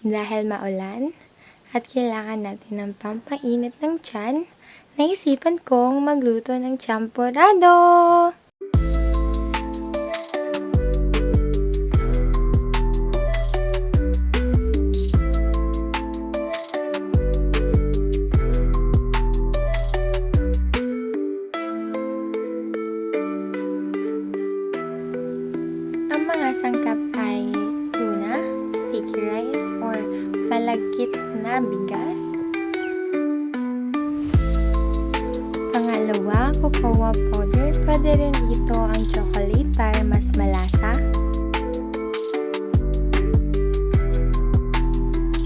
Dahil maulan at kailangan natin ng pampainit ng tiyan, naisipan kong magluto ng champorado! Ang mga sangkap ay malagkit na bigas. Pangalawa, cocoa powder. Pwede rin dito ang chocolate para mas malasa.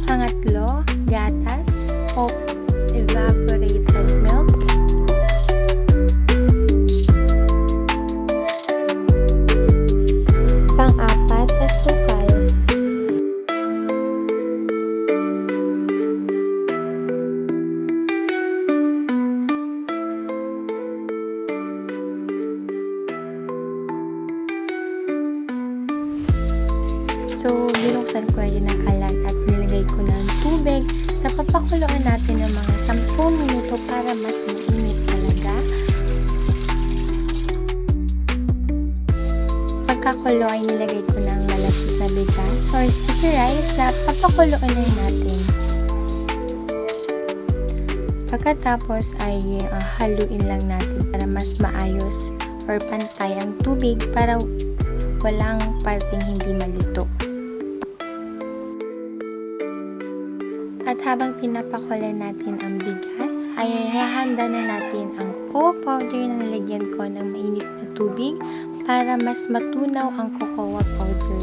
Pangatlo, gatas o So, binuksan ko rin ang kalan at nilagay ko ng tubig. Napapakuluan natin ng mga 10 minuto para mas mainit talaga. Pagkakulo ay nilagay ko ng malapit na bigas or sticky rice na papakuluan na natin. Pagkatapos ay ah, haluin lang natin para mas maayos or pantay ang tubig para walang parting hindi maluto. At habang pinapakulan natin ang bigas, ay hahanda na natin ang cocoa powder na nilagyan ko ng mainit na tubig para mas matunaw ang cocoa powder.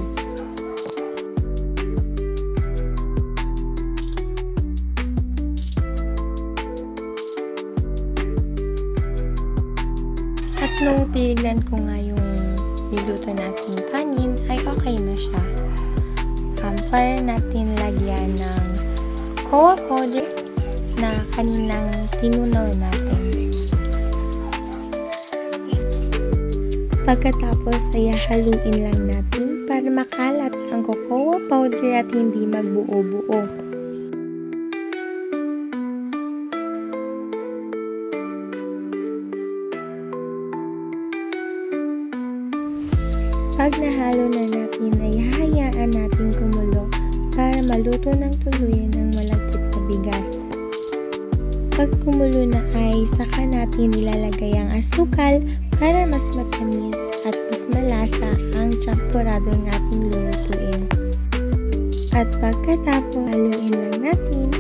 At nung tinignan ko nga yung niluto natin kanin, ay okay na siya. Um, para natin lagyan ng cocoa powder na kaninang tinunaw natin. Pagkatapos ay haluin lang natin para makalat ang cocoa powder at hindi magbuo-buo. Pag nahalo na natin ay hayaan natin kumulo para maluto ng tuluyan Pag kumulo na ay saka natin nilalagay ang asukal para mas matamis at mas malasa ang champurado ng ating lulutuin. At pagkatapos haluin lang natin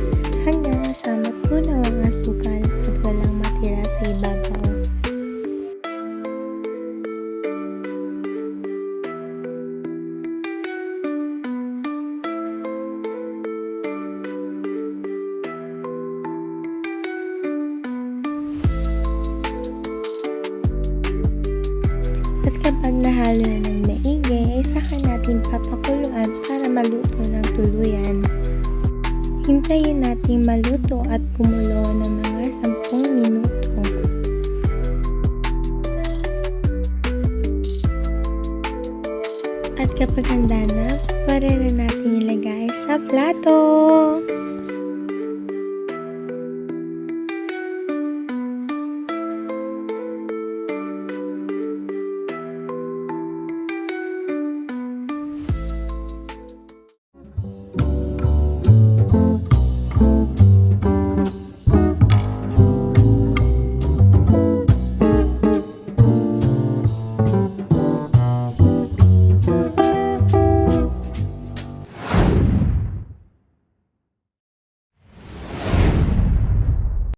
nahalo na ng maigi, saka natin papakuluan para maluto ng tuluyan. Hintayin natin maluto at kumulo ng mga 10 minuto. At kapag handa na, pwede na natin ilagay sa plato.